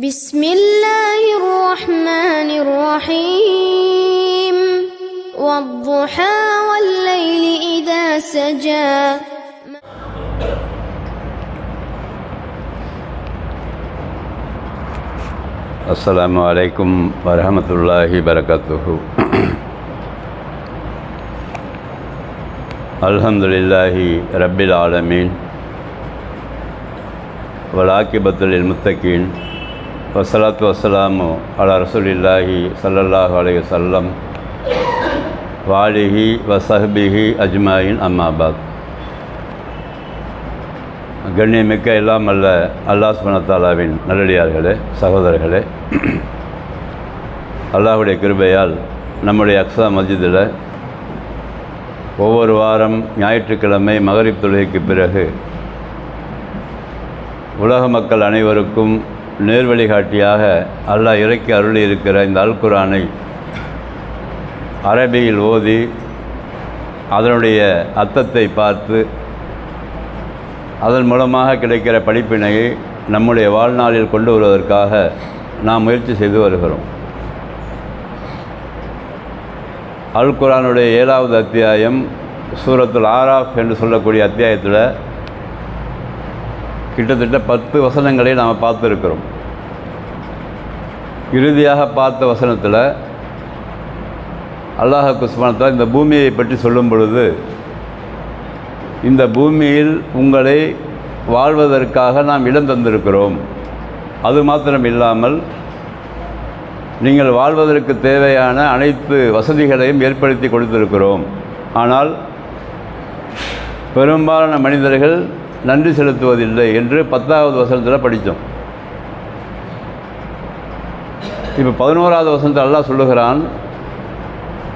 بسم الله الرحمن الرحيم والضحى والليل إذا سجى السلام عليكم ورحمة الله وبركاته الحمد لله رب العالمين والعاقبة للمتقين வசலாத் வசலாமு அலா ரசூலில்லாஹி சல்லல்லாஹு அலைய சல்லம் வாலிஹி வசஹபிஹி அஜ்மாயின் அம்மாபாத் கண்ணியமிக்க எல்லாம் அல்ல அல்லாஹ் சுனத்தாலாவின் நல்லடியார்களே சகோதரர்களே. அல்லாஹுடைய கிருபையால் நம்முடைய அக்ஸா மஸ்ஜிதில் ஒவ்வொரு வாரம் ஞாயிற்றுக்கிழமை மகரிப் தொழுகைக்கு பிறகு உலக மக்கள் அனைவருக்கும் நேர்வழிகாட்டியாக அல்லாஹ் இறக்கி அருளி இருக்கிற இந்த அல்குரானை அரபியில் ஓதி அதனுடைய அர்த்தத்தை பார்த்து அதன் மூலமாக கிடைக்கிற படிப்பினையை நம்முடைய வாழ்நாளில் கொண்டு வருவதற்காக நாம் முயற்சி செய்து வருகிறோம். அல் குரானுடைய ஏழாவது அத்தியாயம் சூரத்தில் ஆராஃப் என்று சொல்லக்கூடிய அத்தியாயத்தில் கிட்டத்தட்ட பத்து வசனங்களை நாம் பார்த்துருக்கிறோம். இறுதியாக பார்த்த வசனத்தில் அல்லாஹ் குஸ்மானத்தால் இந்த பூமியை பற்றி சொல்லும் பொழுது இந்த பூமியில் உங்களை வாழ்வதற்காக நாம் இடம் தந்திருக்கிறோம். அது மாத்திரம் இல்லாமல் நீங்கள் வாழ்வதற்கு தேவையான அனைத்து வசதிகளையும் ஏற்படுத்தி கொடுத்திருக்கிறோம். ஆனால் பெரும்பாலான மனிதர்கள் நன்றி செலுத்துவதில்லை என்று பத்தாவது வசனத்தில் படித்தோம். இப்போ பதினோராவது வசனத்தில் அல்லாஹ் சொல்லுகிறான்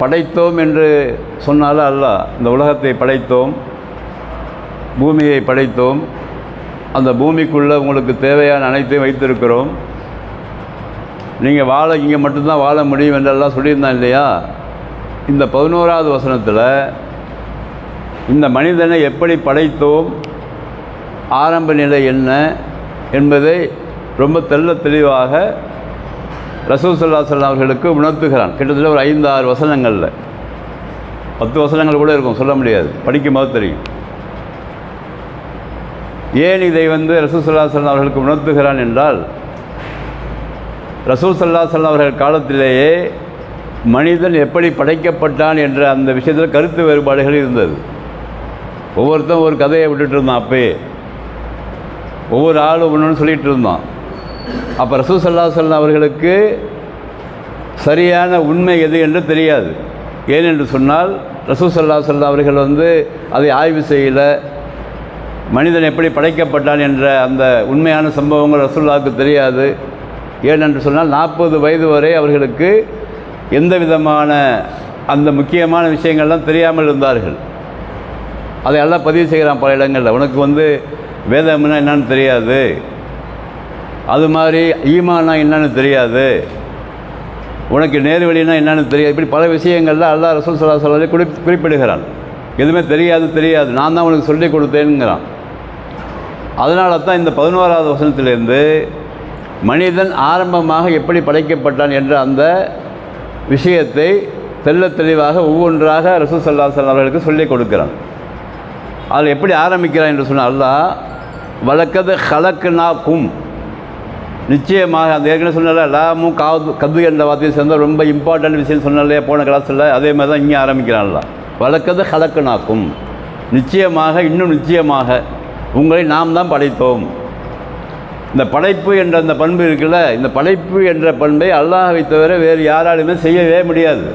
படைத்தோம் என்று சொன்னாலும் அல்லாஹ் இந்த உலகத்தை படைத்தோம் பூமியை படைத்தோம் அந்த பூமிக்குள்ளே உங்களுக்கு தேவையான அனைத்தையும் வைத்திருக்கிறோம். நீங்கள் வாழ இங்கே மட்டும்தான் வாழ முடியும் என்றெல்லாம் சொல்லியிருந்தான் இல்லையா? இந்த பதினோராவது வசனத்தில் இந்த மனிதனை எப்படி படைத்தோம் ஆரம்ப நிலை என்ன என்பதை ரொம்ப தெள்ள தெளிவாக ரசூசல்லா சல்லா அவர்களுக்கு உணர்த்துகிறான். கிட்டத்தட்ட ஒரு ஐந்து ஆறு வசனங்களில். பத்து வசனங்கள் கூட இருக்கும் சொல்ல முடியாது. படிக்கும்போது தெரியும். ஏன் இதை வந்து ரசூசல்லா சல்லா அவர்களுக்கு உணர்த்துகிறான் என்றால் ரசூல் சல்லா சல்லா அவர்கள் காலத்திலேயே மனிதன் எப்படி படைக்கப்பட்டான் என்ற அந்த விஷயத்தில் கருத்து வேறுபாடுகள் இருந்தது. ஒவ்வொருத்தரும் ஒரு கதையை விட்டுட்டு இருந்தான் அப்பயே. ஒவ்வொரு ஆளும் ஒன்று சொல்லிகிட்டு இருந்தான் அப்போ ரசூ சல்லா சல்லா அவர்களுக்கு சரியான உண்மை எது என்று தெரியாது. ஏனென்று சொன்னால் ரசூ சல்லா சொல்லா அவர்கள் வந்து அதை ஆய்வு செய்யல. மனிதன் எப்படி படைக்கப்பட்டான் என்ற அந்த உண்மையான சம்பவங்கள் ரசூல்லாவுக்கு தெரியாது. ஏனென்று சொன்னால் நாற்பது வயது வரை அவர்களுக்கு எந்த விதமான அந்த முக்கியமான விஷயங்கள்லாம் தெரியாமல் இருந்தார்கள். அதை எல்லாம் பதிவு செய்கிறான் பல இடங்களில். உனக்கு வந்து வேதம்னா என்னன்னு தெரியாது. அது மாதிரி ஈமானா என்னன்னு தெரியாது. உனக்கு நேர்வழினா என்னன்னு தெரியாது. இப்படி பல விஷயங்களில் அல்லா ரசூல் சல்லா சொல்லி குறி குறிப்பிடுகிறான். எதுவுமே தெரியாது தெரியாது. நான் தான் உனக்கு சொல்லி கொடுத்தேனுங்கிறான். அதனால தான் இந்த பதினோராவது வசனத்திலேருந்து மனிதன் ஆரம்பமாக எப்படி படைக்கப்பட்டான் என்ற அந்த விஷயத்தை தெல்ல தெளிவாக ஒவ்வொன்றாக ரசூல் சல்லா அவர்களுக்கு சொல்லிக் கொடுக்கிறான். அதில் எப்படி ஆரம்பிக்கிறான் என்று சொன்னால் அல்லாஹ் வழக்கது ஹலக்குனா கும் நிச்சயமாக அந்த ஏற்கனவே சொன்னால லாமும் காது கது என்ற வார்த்தையை சேர்ந்தால் ரொம்ப இம்பார்ட்டன்ட் விஷயம் சொன்னாலே போன கிளாஸில் அதே மாதிரி தான் இங்கே ஆரம்பிக்கிறான்ல. வழக்கது ஹலக்குனாக்கும் நிச்சயமாக இன்னும் நிச்சயமாக உங்களை நாம் தான் படைத்தோம். இந்த படைப்பு என்ற அந்த பண்பு இருக்குல்ல இந்த படைப்பு என்ற பண்பை அல்லாஹை தவிர வேறு யாராலுமே செய்யவே முடியாது.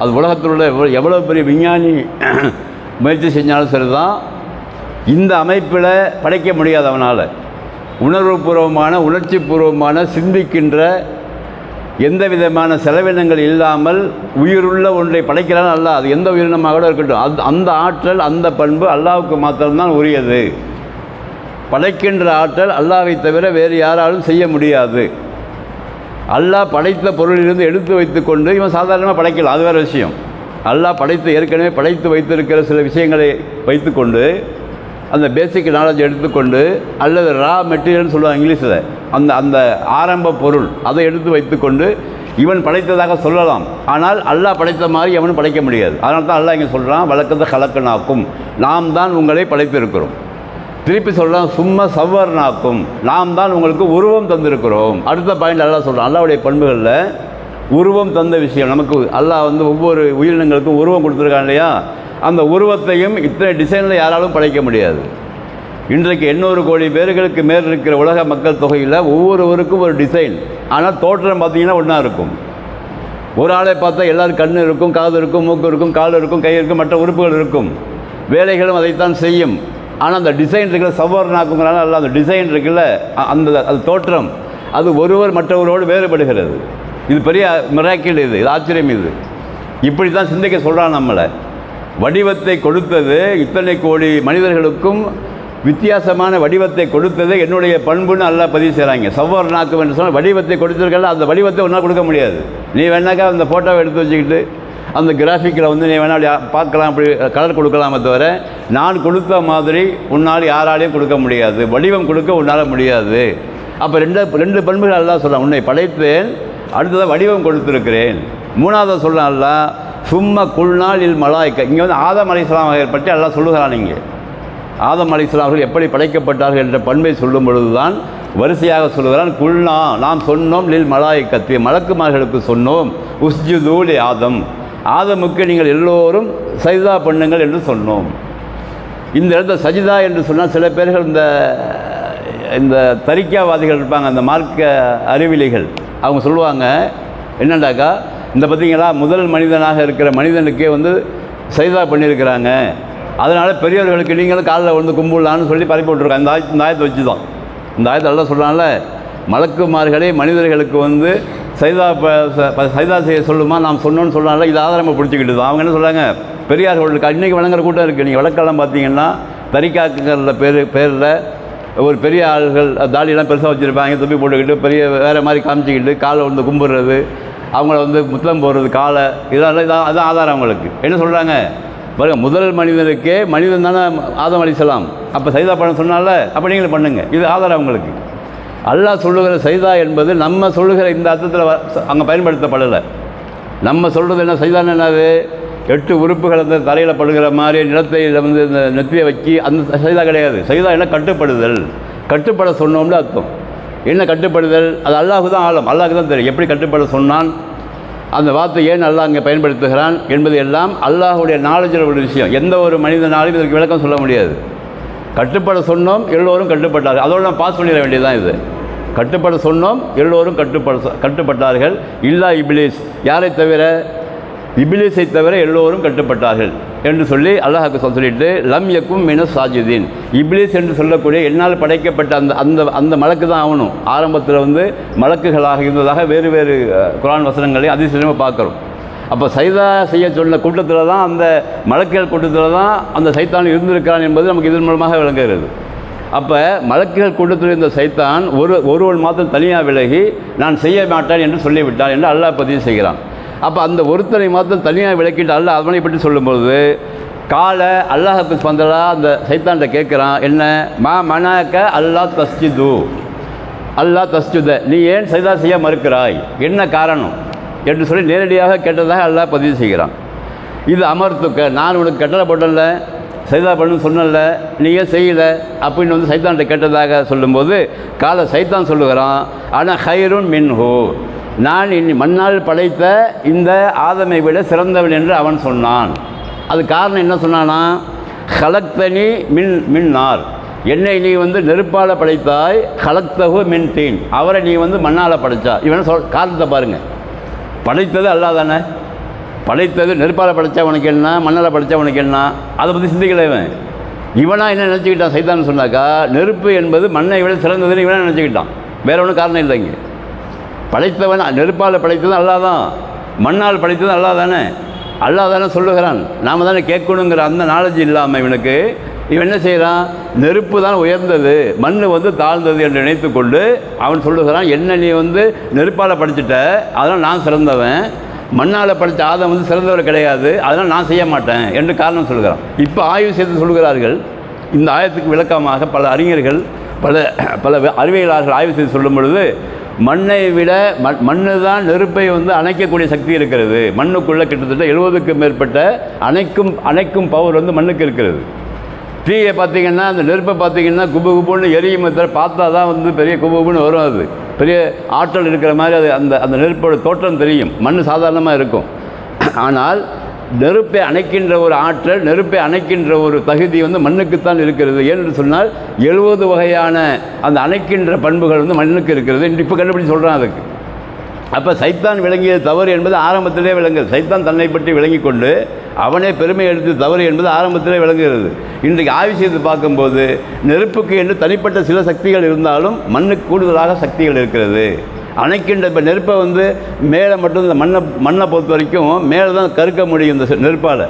அது உலகத்தில் உள்ள எவ்வளோ பெரிய விஞ்ஞானி முயற்சி செஞ்சாலும் சரி தான் இந்த அமைப்பில் படைக்க முடியாது அவனால். உணர்வுபூர்வமான உணர்ச்சி பூர்வமான சிந்திக்கின்ற எந்த விதமான செலவினங்கள் இல்லாமல் உயிருள்ள ஒன்றை படைக்கிறான் அல்ல அது எந்த உயிரினமாக கூட இருக்கட்டும். அது அந்த ஆற்றல் அந்த பண்பு அல்லாவுக்கு மாத்திரம்தான் உரியது. படைக்கின்ற ஆற்றல் அல்லாவை தவிர வேறு யாராலும் செய்ய முடியாது. அல்லாஹ் படைத்த பொருளிலிருந்து எடுத்து வைத்துக்கொண்டு இவன் சாதாரணமாக படைக்கலாம் அது வேறு விஷயம். அல்லாஹ் படைத்து ஏற்கனவே படைத்து வைத்திருக்கிற சில விஷயங்களை வைத்துக்கொண்டு அந்த பேசிக் நாலேஜ் எடுத்துக்கொண்டு அல்லது ரா மெட்டீரியல்னு சொல்லுவாங்க இங்கிலீஷில் அந்த அந்த ஆரம்ப பொருள் அதை எடுத்து வைத்துக்கொண்டு இவன் படைத்ததாக சொல்லலாம். ஆனால் அல்லாஹ் படைத்த மாதிரி எவனும் படைக்க முடியாது. அதனால தான் அல்லாஹ் இங்கே சொல்கிறான் வழக்கத்தை கலக்கனாக்கும். நாம் தான் உங்களை படைத்திருக்கிறோம். திருப்பி சொல்கிறான் சும்மா சவ்வர்னாக்கும். நாம் தான் உங்களுக்கு உருவம் தந்திருக்கிறோம். அடுத்த பாயிண்ட் அல்லாஹ் சொல்கிறான் அல்லாவுடைய பண்புகளில் உருவம் தந்த விஷயம். நமக்கு அல்லாஹ் வந்து ஒவ்வொரு உயிரினங்களுக்கும் உருவம் கொடுத்துருக்கான் இல்லையா? அந்த உருவத்தையும் இத்தனை டிசைனில் யாராலும் படைக்க முடியாது. இன்றைக்கு எண்ணூறு கோடி பேர்களுக்கு மேல் இருக்கிற உலக மக்கள் தொகையில் ஒவ்வொருவருக்கும் ஒரு டிசைன் ஆனால் தோற்றம் பார்த்தீங்கன்னா ஒன்றா இருக்கும். ஒரு ஆளை பார்த்தா எல்லோரும் கண் இருக்கும் காது இருக்கும் மூக்கு இருக்கும் கால் இருக்கும் கை இருக்கும் மற்ற உறுப்புகள் இருக்கும். வேலைகளும் அதைத்தான் செய்யும். ஆனால் அந்த டிசைன் இருக்கிற சவர்னாக்குங்கிறனால அல்ல அந்த டிசைன் இருக்குல்ல அந்த அது தோற்றம். அது ஒருவர் மற்றவரோடு வேறுபடுகிறது. இது பெரிய மிராக்கிள் இது. இது ஆச்சரியம் இது. இப்படி தான் சிந்திக்க சொல்கிறான் நம்மளை. வடிவத்தை கொடுத்தது இத்தனை கோடி மனிதர்களுக்கும் வித்தியாசமான வடிவத்தை கொடுத்தது என்னுடைய பண்புன்னு நல்லா பதிவு செய்கிறாங்க சவ்வார் நாக்கு என்று சொன்னால் வடிவத்தை கொடுத்துருக்கல அந்த வடிவத்தை ஒன்றா கொடுக்க முடியாது. நீ வேணாக்கா அந்த ஃபோட்டோவை எடுத்து வச்சுக்கிட்டு அந்த கிராஃபிக்கில் வந்து நீ வேணால் பார்க்கலாம் அப்படி கலர் கொடுக்கலாமே தவிர நான் கொடுத்த மாதிரி உன்னால் யாராலையும் கொடுக்க முடியாது. வடிவம் கொடுக்க உன்னால் முடியாது. அப்போ ரெண்டு ரெண்டு பண்புகள் எல்லாம் சொல்கிறான் உன்னை படைத்தேன் அடுத்ததாக வடிவம் கொடுத்துருக்கிறேன். மூணாவது சொல்கிறான் சும்ம சும்மா குள்நாள் இல் மலாய்க்க இங்கே வந்து ஆதம் அலிஸ்லாம் பற்றி எல்லாம் சொல்லுகிறான் இங்கே. ஆதம் அலிஸ்லாம் எப்படி படைக்கப்பட்டார்கள் என்ற பண்பை சொல்லும் பொழுதுதான் வரிசையாக சொல்லுகிறான் குல்னா நாம் சொன்னோம் லில் மலாய்க்கத்து மலக்குமார்களுக்கு சொன்னோம் உஸ்ஜுதூலி ஆதம். ஆதமுக்கு நீங்கள் எல்லோரும் சஜிதா பண்ணுங்கள் என்று சொன்னோம். இந்த இடத்துல சஜிதா என்று சொன்னால் சில பேர்கள் இந்த இந்த தரிக்காவாதிகள் இருப்பாங்க அந்த மார்க்க அறிவிலிகள். அவங்க சொல்லுவாங்க என்னண்டாக்கா இந்த பார்த்தீங்களா முதல் மனிதனாக இருக்கிற மனிதனுக்கே வந்து சைதா பண்ணியிருக்கிறாங்க. அதனால் பெரியவர்களுக்கு நீங்களும் காலில் வந்து கும்பிடலான்னு சொல்லி பரப்பி விட்ருக்காங்க இந்த ஆயத்து இந்த ஆயத்தை வச்சு தான் இந்த ஆயத்தை எல்லாம் சொல்கிறாங்கள மலக்குமார்களே மனிதர்களுக்கு வந்து சைதா சைதா செய்ய சொல்லுமா? நாம் சொன்னோன்னு சொல்கிறாங்கள இது ஆதாரமாக பிடிச்சிக்கிட்டு தான். அவங்க என்ன சொல்கிறாங்க பெரியார்களுக்கு அன்றைக்கி வழங்குற கூட்டம் இருக்குது நீங்கள் வழக்கெல்லாம் பார்த்தீங்கன்னா தரிக்காக்குங்கிற பேர் பேரில் ஒரு பெரிய ஆள்கள் தாடியெல்லாம் பெருசாக வச்சுருப்பாங்க துப்பி போட்டுக்கிட்டு பெரிய வேறு மாதிரி காமிச்சிக்கிட்டு காலை வந்து கும்பிட்றது அவங்கள வந்து முத்தம் போடுறது காலை இதெல்லாம் இதான் அதான் ஆதாரம் அவங்களுக்கு. என்ன சொல்கிறாங்க பாருங்க முதல் மனிதனுக்கே மனிதன் தானே ஆதம் அலிசலாம் அப்போ சைதா பண்ண சொன்னால அப்போ நீங்களும் பண்ணுங்கள் இது ஆதாரம் அவங்களுக்கு. அல்லாஹ் சொல்லுகிற சைதா என்பது நம்ம சொல்லுகிற இந்த அர்த்தத்தில் அங்கே பயன்படுத்தப்படலை. நம்ம சொல்கிறது என்ன சைதான் என்னது? எட்டு உறுப்புகள் அந்த தரையில் படுகிற மாதிரி நிலத்தை வந்து இந்த நெத்தியை வச்சு அந்த சைதா கிடையாது. சைதா என்ன கட்டுப்படுதல். கட்டுப்பட சொன்னோம்னு அர்த்தம். என்ன கட்டுப்படுதல்? அது அல்லாஹு தான் ஆழம். அல்லாஹுக்கு தான் தெரியும். எப்படி கட்டுப்பட சொன்னான்? அந்த வார்த்தை ஏன் அல்லாஹ் அங்கே பயன்படுத்துகிறான் என்பது எல்லாம் அல்லாஹுடைய நாலேஜில் ஒரு விஷயம். எந்த ஒரு மனிதனாலும் இதற்கு விளக்கம் சொல்ல முடியாது. கட்டுப்பட சொன்னோம் எல்லோரும் கட்டுப்பட்டார்கள். அதோடு நான் பாஸ் பண்ணிட வேண்டியதுதான் இது. கட்டுப்பட சொன்னோம் எல்லோரும் கட்டுப்பட கட்டுப்பட்டார்கள். இல்லா இபிலிஸ். யாரை தவிர இபிலிசை தவிர எல்லோரும் கட்டுப்பட்டார்கள் என்று சொல்லி அல்லாஹுக்கு சொல்ல சொல்லிட்டு லம் யக்கும் மின சாஜிதீன். இபிலிஸ் என்று சொல்லக்கூடிய என்னால் படைக்கப்பட்ட அந்த அந்த அந்த மலக்கு தான் ஆகணும். ஆரம்பத்தில் வந்து மலக்குகளாக இருந்ததாக வேறு வேறு குரான் வசனங்களையும் வசனங்களை அதிசயமாக பார்க்குறோம். அப்போ சைதா செய்ய சொன்ன கூட்டத்தில் தான் அந்த மலக்குகள் கூட்டத்தில் தான் அந்த சைத்தான் இருந்திருக்கிறான் என்பது நமக்கு இதன் மூலமாக விளங்குகிறது. அப்போ மலக்குகள் கூட்டத்தில் இருந்த சைத்தான் ஒரு ஒருவன் மாத்திரம் தனியாக விலகி நான் செய்ய மாட்டேன் என்று சொல்லிவிட்டான் என்று அல்லாஹ் பதிவு செய்கிறான். அப்போ அந்த ஒருத்தனை மாத்திரம் தனியாக விலக்கிட்டு அல்ல அவனை பற்றி சொல்லும்போது காலை அல்லாஹுக்கு பந்தலா அந்த சைத்தான்கிட்ட கேட்குறான் என்ன? மா மனாக்க அல்லாஹ் தஸ்ஜிது. அல்லாஹ் தஸ்ஜுத நீ ஏன் சைதா செய்ய மறுக்கிறாய்? என்ன காரணம்? என்று சொல்லி நேரடியாக கேட்டதாக அல்லாஹ் பதிவு செய்கிறான். இது அமர்த்துக்க நான் உனக்கு கட்டளை போட்டல சைதா பண்ணு சொன்னல நீ ஏன் செய்யல? அப்படின்னு வந்து சைத்தான்கிட்ட கேட்டதாக சொல்லும்போது காலை சைத்தான் சொல்லுகிறான் ஆனால் ஹைருன் மின்ஹூ. நான் இனி மண்ணால் படைத்த இந்த ஆதமை விட சிறந்தவன் என்று அவன் சொன்னான். அது காரணம் என்ன சொன்னானா ஹலக்தனி மின் மின்னார். என்னை நீ வந்து நெருப்பால் படைத்தாய் ஹலக்தகு மின் தீன் அவரை நீ வந்து மண்ணால் படைத்தா இவனை சொல் காரணத்தை பாருங்கள் படைத்தது அல்லாதானே படைத்தது நெருப்பால் படைத்தா உனக்கு என்ன மண்ணால் படைத்தா உனக்கு என்ன? அதை பற்றி சிந்திக்கல இவன். இவனா என்ன நினச்சிக்கிட்டான்? சைத்தான்னு சொன்னாக்கா நெருப்பு என்பது மண்ணை விட சிறந்ததுன்னு இவனாக நினச்சிக்கிட்டான். வேற ஒன்றும் காரணம் இல்லை இங்கே படைத்தவன் நெருப்பால் படைத்தது அல்லா தான் மண்ணால் படைத்தது அல்லா தானே அல்லா தானே சொல்லுகிறான். நாம் தானே கேட்கணுங்கிற அந்த நாலேஜ் இல்லாமல் இவனுக்கு இவன் என்ன செய்கிறான் நெருப்பு தான் உயர்ந்தது மண் வந்து தாழ்ந்தது என்று நினைத்து கொண்டு அவன் சொல்லுகிறான் என்ன நீ வந்து நெருப்பால் படிச்சுட்ட? அதனால் நான் சிறந்தவன். மண்ணால் படித்த ஆதம் வந்து சிறந்தவர் கிடையாது அதனால் நான் செய்ய மாட்டேன் என்று காரணம் சொல்கிறான் இப்போ ஆய்வு செய்து சொல்கிறார்கள் இந்த ஆயத்துக்கு விளக்கமாக பல அறிஞர்கள் பல பல அறிவியலாளர்கள் ஆய்வு செய்து சொல்லும் பொழுது மண்ணை விட மண் மண்ணு தான் நெருப்பை வந்து அணைக்கக்கூடிய சக்தி இருக்கிறது. மண்ணுக்குள்ளே கிட்டத்தட்ட எழுபதுக்கும் மேற்பட்ட அணைக்கும் அணைக்கும் பவர் வந்து மண்ணுக்கு இருக்கிறது. தீயை பார்த்தீங்கன்னா அந்த நெருப்பை பார்த்தீங்கன்னா குபு குபுன்னு எரியும் பார்த்தா தான் வந்து பெரிய குபு குபுன்னு வரும் அது. பெரிய ஆற்றல் இருக்கிற மாதிரி அது அந்த அந்த நெருப்போட தோற்றம் தெரியும். மண் சாதாரணமாக இருக்கும். ஆனால் நெருப்பை அணைக்கின்ற ஒரு ஆற்றல் நெருப்பை அணைக்கின்ற ஒரு தகுதி வந்து மண்ணுக்குத்தான் இருக்கிறது. ஏன்னு சொன்னால் எழுபது வகையான அந்த அணைக்கின்ற பண்புகள் வந்து மண்ணுக்கு இருக்கிறது இப்போ கண்டுபிடி சொல்கிறான் அதுக்கு. அப்போ சைத்தான் விளங்கியது தவறு என்பது ஆரம்பத்திலே விளங்குது. சைத்தான் தன்னை பற்றி விளங்கி கொண்டு அவனே பெருமை எடுத்து தவறு என்பது ஆரம்பத்திலே விளங்குகிறது. இன்றைக்கு ஆய்வு செய்து பார்க்கும்போது நெருப்புக்கு என்று தனிப்பட்ட சில சக்திகள் இருந்தாலும் மண்ணுக்கு கூடுதலாக சக்திகள் இருக்கிறது. அணைக்கின்ற இப்போ நெருப்பை வந்து மேலே மட்டும் இந்த மண்ணை மண்ணை பொறுத்த வரைக்கும் மேலே தான் கருக்க முடியும் இந்த நெருப்பால்.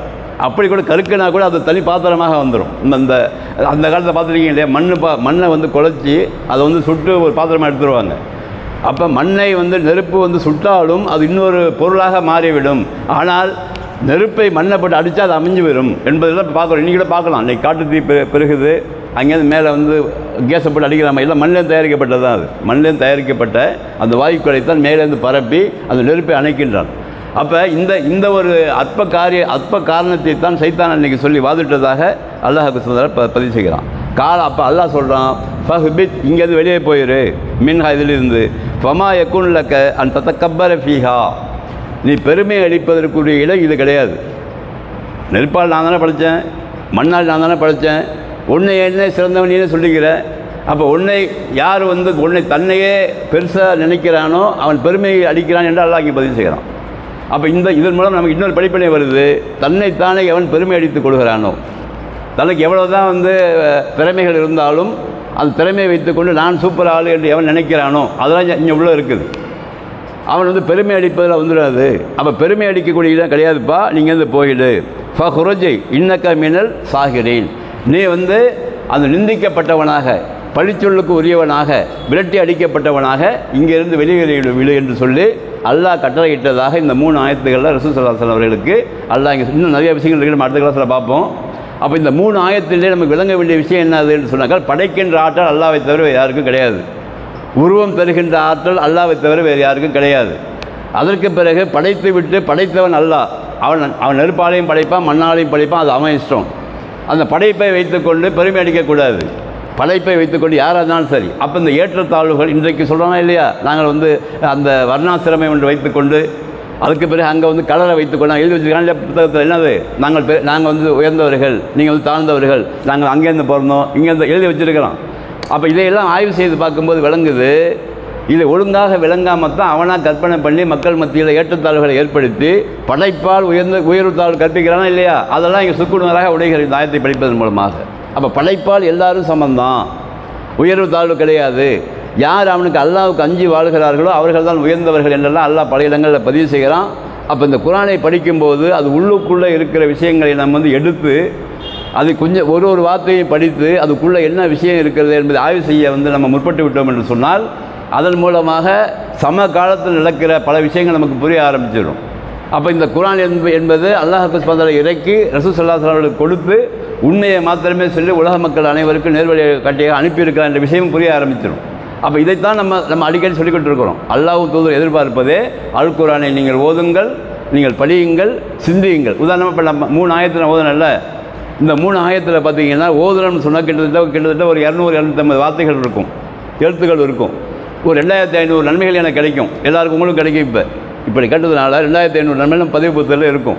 அப்படி கூட கருக்குனா கூட அது தனி பாத்திரமாக வந்துடும் இந்த அந்த அந்த காலத்தில் பார்த்துருக்கீங்க இல்லையா? மண் பா மண்ணை வந்து குழச்சி அதை வந்து சுட்டு ஒரு பாத்திரமாக எடுத்துருவாங்க. அப்போ மண்ணை வந்து நெருப்பு வந்து சுட்டாலும் அது இன்னொரு பொருளாக மாறிவிடும். ஆனால் நெருப்பை மண்ணை போட்டு அடித்தா அது அமைஞ்சு வரும் என்பதெல்லாம் இப்போ பார்க்குறோம் இன்றைக்கி கூட பார்க்கலாம் இன்றைக்கி காட்டு தீ பெருகுது. அங்கேருந்து மேலே வந்து கேஸை போட்டு அடிக்கிற மாதிரி மண்ணிலேருந்து தயாரிக்கப்பட்டது தான் அது. மண்ணிலேருந்து தயாரிக்கப்பட்ட அந்த வாயுக்களை தான் மேலேருந்து பரப்பி அந்த நெருப்பை அணைக்கின்றான். அப்போ இந்த இந்த ஒரு அற்ப காரிய அற்ப காரணத்தை தான் சைத்தான் அன்னைக்கு சொல்லி வாதிட்டதாக அல்லாஹ் சுந்தர ப பதிவு செய்கிறான். கால அப்போ அல்லாஹ் சொல்கிறான் ஃபஹ்பித் இங்கேருந்து வெளியே போயிரு. மின்ஹா இதிலிருந்து. ஃபமா யக்குன்லக்க அன் கப்பர ஃபீஹா. நீ பெருமை அளிப்பதற்குரிய இடம் இது கிடையாது. நெருப்பால் நான் தானே படித்தேன் மண்ணால் நான் தானே படித்தேன் உன்னை என்ன சிறந்தவன் சொல்லிக்கிற. அப்போ உன்னை யார் வந்து உன்னை தன்னையே பெருசாக நினைக்கிறானோ அவன் பெருமையை அடிக்கிறான் என்று அல்லாஹ் பதிவு செய்கிறான். அப்போ இந்த இதன் மூலம் நமக்கு இன்னொரு படிப்பினை வருது. தன்னைத்தானே எவன் பெருமை அடித்து கொள்கிறானோ. தனக்கு எவ்வளோ தான் வந்து திறமைகள் இருந்தாலும் அந்த திறமையை வைத்துக்கொண்டு நான் சூப்பர் ஆளு என்று எவன் நினைக்கிறானோ அதெல்லாம் இங்கே உள்ள இருக்குது. அவன் வந்து பெருமை அடிப்பதில் வந்துடாது. அப்போ பெருமை அடிக்கக்கூடியதான் கிடையாதுப்பா நீங்கள் வந்து போயிடு. ஃபஹுரஜை இன்னக்க மின்னல் சாகிறேன் நீ வந்து அந்த நிந்திக்கப்பட்டவனாக பழிச்சொல்லுக்கு உரியவனாக விரட்டி அடிக்கப்பட்டவனாக இங்கிருந்து வெளியேறிவிடும் விடு என்று சொல்லி அல்லாஹ் கட்டளையிட்டதாக இந்த மூணு ஆயத்துகளில் ரசூல் சலாஹன் அவர்களுக்கு அல்லாஹ் இங்கே இன்னும் நிறைய விஷயங்கள் இருக்கு நம்ம அடுத்த கிளாஸில் பார்ப்போம். அப்போ இந்த மூணு ஆயத்திலே நமக்கு விளங்க வேண்டிய விஷயம் என்னதுன்னு சொன்னாக்கால் படைக்கின்ற ஆற்றல் அல்லாவை தவிர வேறு யாருக்கும் கிடையாது. உருவம் பெறுகின்ற ஆற்றல் அல்லாவை தவிர வேறு யாருக்கும் கிடையாது. அதற்கு பிறகு படைத்து விட்டு படைத்தவன் அல்லாஹ். அவன் அவன் நெருப்பாலையும் படைப்பான் மண்ணாலையும் படைப்பான் அது அவன் இஷ்டம். அந்த படைப்பை வைத்துக்கொண்டு பெருமை அடிக்கக்கூடாது. படைப்பை வைத்துக்கொண்டு யாராக இருந்தாலும் சரி. அப்போ இந்த ஏற்றத்தாழ்வுகள் இன்றைக்கு சொல்கிறாங்க இல்லையா? நாங்கள் வந்து அந்த வர்ணாசிரமை ஒன்று வைத்துக்கொண்டு அதுக்கு பிறகு அங்கே வந்து கலரை வைத்துக்கொண்டு எழுதி வச்சுருக்காங்க புத்தகத்தில் என்னது? நாங்கள் பெ நாங்கள் வந்து உயர்ந்தவர்கள் நீங்கள் வந்து தாழ்ந்தவர்கள் நாங்கள் அங்கேருந்து பிறந்தோம் இங்கேருந்து எழுதி வச்சுருக்கிறோம். அப்போ இதையெல்லாம் ஆய்வு செய்து பார்க்கும்போது விளங்குது இது ஒழுங்காக விளங்காமல் தான் அவனாக கற்பனை பண்ணி மக்கள் மத்தியில் ஏற்றத்தாழ்வுகளை ஏற்படுத்தி படைப்பால் உயர்ந்த உயர்வு தாழ்வு கற்பிக்கிறானா இல்லையா? அதெல்லாம் இங்கே சுக்குணராக உடைகிற இந்த ஆயத்தை படிப்பதன் மூலமாக. அப்போ படைப்பால் எல்லாரும் சமந்தான். உயர்வு தாழ்வு கிடையாது. யார் அவனுக்கு அல்லாவுக்கு அஞ்சி வாழ்கிறார்களோ அவர்கள் தான் உயர்ந்தவர்கள் என்றெல்லாம் அல்லாஹ் பல இடங்களில் பதிவு செய்கிறான். அப்போ இந்த குரானை படிக்கும்போது அது உள்ளுக்குள்ளே இருக்கிற விஷயங்களை நம்ம வந்து எடுத்து அது கொஞ்சம் ஒரு ஒரு வார்த்தையும் படித்து அதுக்குள்ளே என்ன விஷயம் இருக்கிறது என்பதை ஆய்வு செய்ய வந்து நம்ம முற்பட்டு விட்டோம் என்று சொன்னால் அதன் மூலமாக சம காலத்தில் நடக்கிற பல விஷயங்கள் நமக்கு புரிய ஆரம்பிச்சிடும். அப்போ இந்த குரான் என்பது என்பது அல்லாஹ் பந்தலை இறக்கி ரசூ சல்லாஹர்களுக்கு கொடுத்து உண்மையை மாத்திரமே சொல்லி உலக மக்கள் அனைவருக்கும் நேர்வழி கட்டியாக அனுப்பியிருக்கிறார் என்ற விஷயமும் புரிய ஆரம்பிச்சிடும். அப்போ இதைத்தான் நம்ம நம்ம அடிக்கடி சொல்லிக்கிட்டு இருக்கிறோம். அல்லாஹ் தூதர் எதிர்பார்ப்பதே அல் குரானை நீங்கள் ஓதுங்கள் நீங்கள் படியுங்கள் சிந்தியுங்கள். உதாரணமாக இப்போ நம்ம மூணு ஆயத்தில் ஓதுனல்ல இந்த மூணு ஆயத்தில் பார்த்தீங்கன்னா ஓதுனம்னு சொன்னால் கிட்டத்தட்ட கிட்டத்தட்ட ஒரு இரநூறு இரநூத்தம்பது வார்த்தைகள் இருக்கும். எழுத்துக்கள் இருக்கும். ஒரு ரெண்டாயிரத்தி ஐநூறு நன்மைகள் எனக்கு கிடைக்கும். எல்லாருக்கும் உங்களுக்கு கிடைக்கும் இப்போ. இப்படி கேட்டதுனால ரெண்டாயிரத்தி ஐநூறு நன்மை பதிவு புத்தகத்தில் இருக்கும்.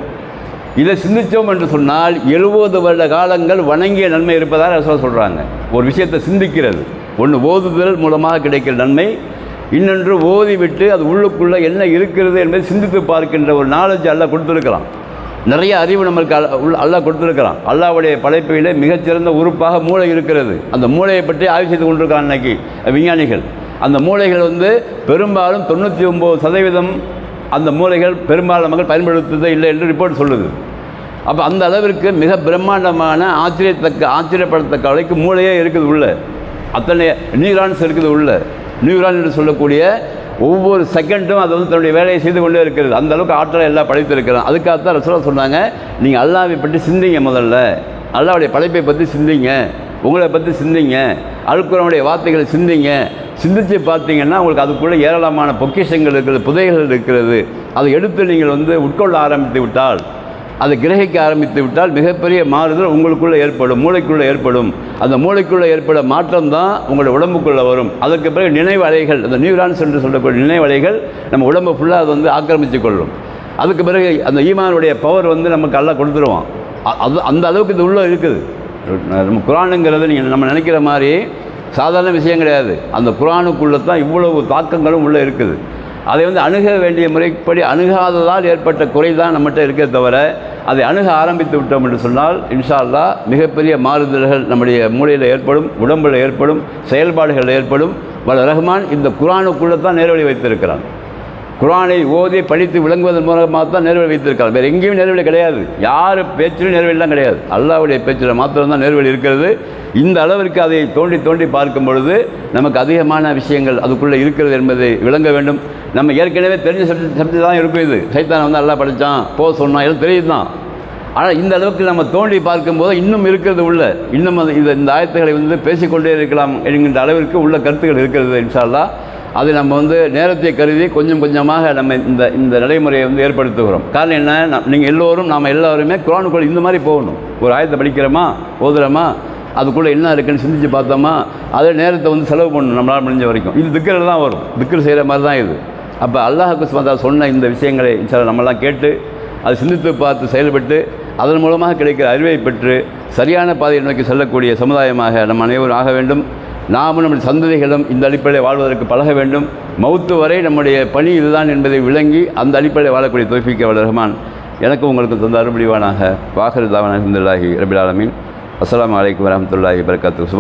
இதை சிந்தித்தோம் என்று சொன்னால் எழுபது வருட காலங்கள் வணங்கிய நன்மை இருப்பதாக ரசோல் சொல்கிறாங்க ஒரு விஷயத்தை சிந்திக்கிறது. ஒன்று ஓதுதல் மூலமாக கிடைக்கிற நன்மை இன்னொன்று ஓதி விட்டு அது உள்ளுக்குள்ளே என்ன இருக்கிறது என்பதை சிந்தித்து பார்க்கின்ற ஒரு நாலேஜ் அல்ல கொடுத்துருக்கலாம் நிறைய அறிவு நம்மளுக்கு அல்ல- உள்ள அல்லாஹ் கொடுத்துருக்கிறான். அல்லாஹ்வுடைய படைப்பிலே மிகச்சிறந்த உறுப்பாக மூளை இருக்கிறது. அந்த மூளையை பற்றி ஆய்வு செய்து கொண்டிருக்கிறான் இன்னைக்கு. விஞ்ஞானிகள். அந்த மூளைகள் வந்து பெரும்பாலும் தொண்ணூற்றி ஒம்பது சதவீதம் அந்த மூளைகள் பெரும்பாலும் மக்கள் பயன்படுத்துவதே இல்லை என்று ரிப்போர்ட் சொல்லுது. அப்போ அந்த அளவிற்கு மிக பிரம்மாண்டமான ஆச்சரியத்தக்க ஆச்சரியப்படத்தக்க அளவுக்கு மூளையே இருக்குது உள்ள. அத்தனை நியூரான்ஸ் இருக்குது உள்ள. நியூரான் என்று சொல்லக்கூடிய ஒவ்வொரு செகண்டும் அது வந்து தன்னுடைய வேலையை செய்து கொண்டே இருக்கிறது. அந்த அளவுக்கு ஆற்றலை எல்லாம் படைத்திருக்கிறோம் அதுக்காகத்தான் ரசோலா சொன்னாங்க நீங்கள் அல்லாவை பற்றி சிந்திங்க முதல்ல. அல்லாவுடைய படைப்பை பற்றி சிந்திங்க. உங்களை பற்றி சிந்திங்க. அழுக்குறவனுடைய வார்த்தைகளை சிந்திங்க. சிந்தித்து பார்த்தீங்கன்னா உங்களுக்கு அதுக்குள்ளே ஏராளமான பொக்கிஷங்கள் இருக்கிறது புதைகள் இருக்கிறது. அதை எடுத்து நீங்கள் வந்து உட்கொள்ள ஆரம்பித்து விட்டால் அதை கிரகிக்க ஆரம்பித்து விட்டால் மிகப்பெரிய மாறுதல் உங்களுக்குள்ளே ஏற்படும் மூளைக்குள்ளே ஏற்படும். அந்த மூளைக்குள்ளே ஏற்பட மாற்றம் தான் உங்களுடைய உடம்புக்குள்ளே வரும். அதற்கு பிறகு நினைவு அலைகள் அந்த நியூரான்ஸ் என்று சொல்லக்கூடிய நினைவு அலைகள் நம்ம உடம்பு ஃபுல்லாக அது வந்து ஆக்கிரமித்து கொள்ளும். அதுக்கு பிறகு அந்த ஈமானுடைய பவர் வந்து நமக்கு எல்லாம் கொடுத்துருவான். அது அந்த அளவுக்கு இது உள்ளே இருக்குது. நம்ம குரானுங்கிறது நீங்கள் நம்ம நினைக்கிற மாதிரி சாதாரண விஷயம் கிடையாது. அந்த குரானுக்குள்ளே தான் இவ்வளவு தாக்கங்களும் உள்ளே இருக்குது. அதை வந்து அணுக வேண்டிய முறைப்படி அணுகாததால் ஏற்பட்ட குறை தான் நம்மகிட்ட இருக்கே தவிர அதை அணுக ஆரம்பித்து விட்டோம் என்று சொன்னால் இன்ஷா மிகப்பெரிய மாறுதல்கள் நம்முடைய மூளையில் ஏற்படும் உடம்பில் ஏற்படும் செயல்பாடுகள் ஏற்படும். வல ரஹ்மான் இந்த குரானுக்குள்ளே தான் நேரடி வைத்திருக்கிறான். குரானை ஓதி படித்து விளங்குவதன் மூலமாக தான் நேர்வழி வைத்திருக்கார் வேறு எங்கேயும் நேர்வழி கிடையாது. யார் பேச்சிலும் நேர்வழிலாம் கிடையாது. அல்லாவுடைய பேச்சில் மாத்திரம் தான் நேர்வழி இருக்கிறது. இந்த அளவிற்கு அதை தோண்டி தோண்டி பார்க்கும் பொழுது நமக்கு அதிகமான விஷயங்கள் அதுக்குள்ளே இருக்கிறது என்பதை விளங்க வேண்டும். நம்ம ஏற்கனவே தெரிஞ்ச சப்ஜெக்ட் சப்ஜெக்ட் தான் இருக்கும் இது. சைத்தானை வந்து அல்லா படித்தான் போ சொன்னான் எல்லாம் தெரியுது தான் ஆனால் இந்த அளவுக்கு நம்ம தோண்டி பார்க்கும்போது இன்னும் இருக்கிறது உள்ள இன்னும் அது இந்த இந்த ஆயத்துகளை வந்து பேசிக்கொண்டே இருக்கலாம் என்கின்ற அளவிற்கு உள்ள கருத்துக்கள் இருக்கிறது இன்ஷால்லா அது அதை நம்ம வந்து நேரத்தை கருதி கொஞ்சம் கொஞ்சமாக நம்ம இந்த இந்த நடைமுறையை வந்து ஏற்படுத்துகிறோம். காரணம் என்ன? நீங்கள் எல்லோரும் நாம் எல்லோருமே குரானுக்குள்ள இந்த மாதிரி போகணும். ஒரு ஆயத்தை படிக்கிறோமா? ஓதுறோமா? அதுக்குள்ளே என்ன இருக்குன்னு சிந்திச்சு பார்த்தோமா? அதே நேரத்தை வந்து செலவு பண்ணணும் நம்மளால் முடிஞ்ச வரைக்கும். இது திக்கரில் தான் வரும். திக்கர் செய்கிற மாதிரி தான் இது. அப்போ அல்லாஹ் குஸ்மதா சொன்ன இந்த விஷயங்களை இன்ஷா நம்மலாம் கேட்டு அதை சிந்தித்து பார்த்து செயல்பட்டு அதன் மூலமாக கிடைக்கிற அறிவை பெற்று சரியான பாதையை நோக்கி செல்லக்கூடிய சமுதாயமாக நம் அனைவரும் ஆக வேண்டும். நாமும் நம்முடைய சந்ததிகளும் இந்த அடிப்படையில் வாழ்வதற்கு பழக வேண்டும். மௌத்து வரை நம்முடைய பணி இதுதான் என்பதை விளங்கி அந்த அடிப்படையில் வாழக்கூடிய தோஃபிக்க வல்ல ரஹ்மான் எனக்கு உங்களுக்கு தந்த அருள்புரிவானாக வாகர் தாவான ரபில் ரபிலாலமின் அஸ்லாம் வலைக்கம் வரமத்துல்லாஹி வபரகாத்துஹு. சுபா